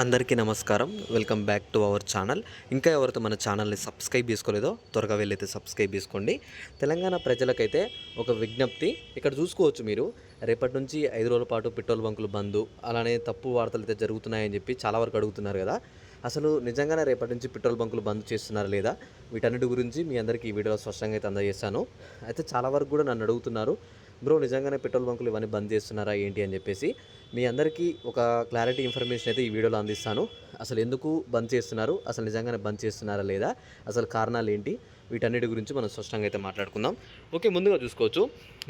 అందరికీ నమస్కారం. Welcome back to our channel ఇంకా ఎవరితో మన ఛానల్ని సబ్స్క్రైబ్ చేసుకోలేదో త్వరగా వెళ్ళైతే సబ్స్క్రైబ్ చేసుకోండి. తెలంగాణ ప్రజలకైతే ఒక విజ్ఞప్తి. ఇక్కడ చూసుకోవచ్చు మీరు రేపటి నుంచి ఐదు రోజుల పాటు పెట్రోల్ బంకులు బంద్ అలానే తప్పు వార్తలు అయితే జరుగుతున్నాయని చెప్పి చాలా వరకు అడుగుతున్నారు కదా. అసలు నిజంగానే రేపటి నుంచి పెట్రోల్ బంకులు బంద్ చేస్తున్నారా లేదా? వీటన్నిటి గురించి మీ అందరికీ ఈ వీడియోలో స్పష్టంగా అయితే అందజేస్తాను. అయితే చాలా వరకు కూడా నన్ను అడుగుతున్నారు. బ్రో నిజంగానే పెట్రోల్ బంకులు ఇవన్నీ బంద్ చేస్తున్నారా ఏంటి అని చెప్పేసి మీ అందరికీ ఒక క్లారిటీ ఇన్ఫర్మేషన్ అయితే ఈ వీడియోలో అందిస్తాను. అసలు ఎందుకు బంద్ చేస్తున్నారు? అసలు నిజంగానే బంద్ చేస్తున్నారా లేదా? అసలు కారణాలు ఏంటి? వీటన్నిటి గురించి మనం స్పష్టంగా అయితే మాట్లాడుకుందాం. ఓకే ముందుగా చూసుకోవచ్చు.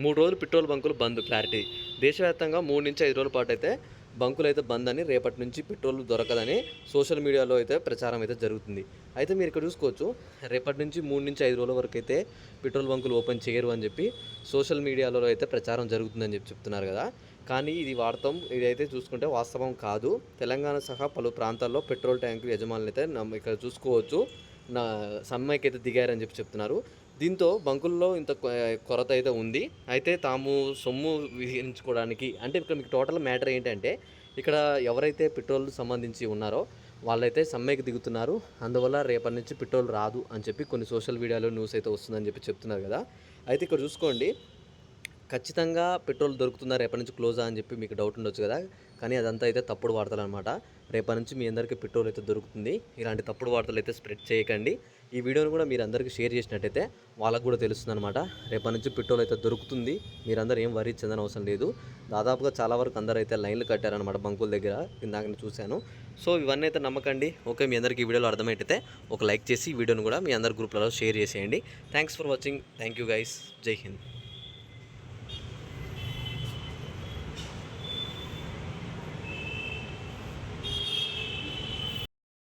మూడు రోజులు పెట్రోల్ బంకులు బంద్ క్లారిటీ. దేశవ్యాప్తంగా మూడు నుంచి ఐదు రోజుల పాటు అయితే బంకులు అయితే బంద్ అని రేపటి నుంచి పెట్రోల్ దొరకదని సోషల్ మీడియాలో అయితే ప్రచారం అయితే జరుగుతుంది. అయితే మీరు ఇక్కడ చూసుకోవచ్చు రేపటి నుంచి మూడు నుంచి ఐదు రోజుల వరకు అయితే పెట్రోల్ బంకులు ఓపెన్ చేయరు అని చెప్పి సోషల్ మీడియాలో అయితే ప్రచారం జరుగుతుందని చెప్పి చెప్తున్నారు కదా. కానీ ఇది వార్తం ఇదైతే చూసుకుంటే వాస్తవం కాదు. తెలంగాణ సహా పలు ప్రాంతాల్లో పెట్రోల్ ట్యాంకులు యజమానులు అయితే ఇక్కడ చూసుకోవచ్చు నా సమ్మెకి అయితే దిగారని చెప్పి చెప్తున్నారు. దీంతో బంకుల్లో ఇంత కొ- కొరత అయితే ఉంది. అయితే తాము సొమ్ము విధించుకోవడానికి అంటే ఇక్కడ మీకు టోటల్ మ్యాటర్ ఏంటంటే ఇక్కడ ఎవరైతే పెట్రోల్ సంబంధించి ఉన్నారో వాళ్ళైతే సమ్మెకి దిగుతున్నారు. అందువల్ల రేపటి నుంచి పెట్రోల్ రాదు అని చెప్పి కొన్ని సోషల్ మీడియాలో న్యూస్ అయితే వస్తుందని చెప్పి చెప్తున్నారు కదా. అయితే ఇక్కడ చూసుకోండి ఖచ్చితంగా పెట్రోల్ దొరుకుతుందా రేపటి నుంచి క్లోజా అని చెప్పి మీకు డౌట్ ఉండొచ్చు కదా. కానీ అదంతా అయితే తప్పుడు వార్తలు అనమాట రేపటి నుంచి మీ అందరికీ పెట్రోల్ అయితే దొరుకుతుంది. ఇలాంటి తప్పుడు వార్తలు అయితే స్ప్రెడ్ చేయకండి. ఈ వీడియోని కూడా మీరు అందరికీ షేర్ చేసినట్టయితే వాళ్ళకు కూడా తెలుస్తుంది అనమాట రేపటి నుంచి పెట్రోల్ అయితే దొరుకుతుంది. మీరందరూ ఏం వరీ చెందని అవసరం లేదు. దాదాపుగా చాలా వరకు అందరూ అయితే లైన్లు కట్టారనమాట బంకుల దగ్గర. ఇందాక చూశాను. సో ఇవన్నీ అయితే నమ్మకండి. ఓకే మీ అందరికీ ఈ వీడియోలో అర్థమైతే ఒక లైక్ చేసి ఈ వీడియోని కూడా మీ అందరి గ్రూప్లలో షేర్ చేసేయండి. Thanks for watching. Thank you guys. జై హింద్.